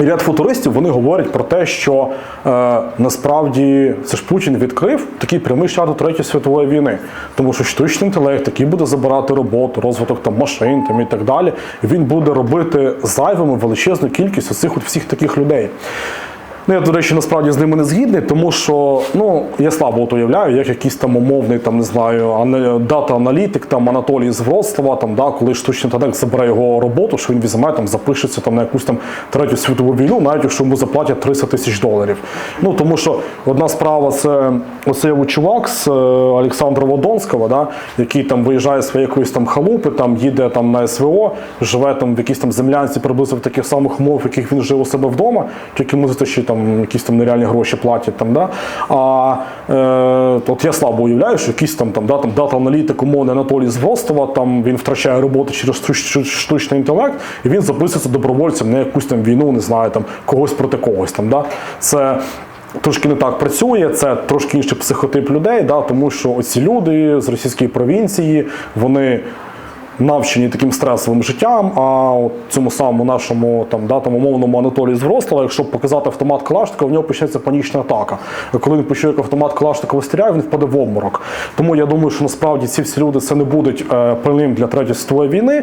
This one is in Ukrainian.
І Ряд футуристів вони говорять про те, що е, насправді це ж Путін відкрив такий прямий шлях до Третьої світової війни, тому що штучний інтелект, який буде забирати роботу, розвиток там машин там і так далі, він буде робити зайвими величезну кількість оцих от всіх таких людей. Ну, я, до речі, насправді з ними не згідний, тому що ну, я слабо от уявляю, як якийсь там умовний, там, не знаю, дата-аналітик, там Анатолій з Вроцлава, там, да, коли штучний інтелект забере його роботу, що він візьме, там, запишеться там, на якусь там третю світову війну, навіть якщо йому заплатять 300 тисяч доларів. Ну, тому що одна справа це оцей чувак з е, Олександра Водонського, да, який там виїжджає з якоїсь там халупи, там їде там на СВО, живе там в якійсь там землянці приблизно в таких самих умовах, в яких він жив у себе вдома, тільки йому що там якісь там нереальні гроші платять. Там, да. А е, от я слабо уявляю, що якийсь там, там, да, там дата-аналітик умовний Анатолій з Ростова, там він втрачає роботу через штучний інтелект, і він записується добровольцем на якусь там війну, не знаю, там когось проти когось. Там, да. Це трошки не так працює, це трошки інший психотип людей, да, тому що оці люди з російської провінції, вони навчені таким стресовим життям. А от цьому самому нашому там, да, там умовному Анатолію з якщо показати автомат Калашникова, в нього почнеться панічна атака. Коли він почує, як автомат Калашникова стріляє, він впаде в обморок. Тому я думаю, що насправді ці всі люди це не будуть е, пальним для третьої світової війни.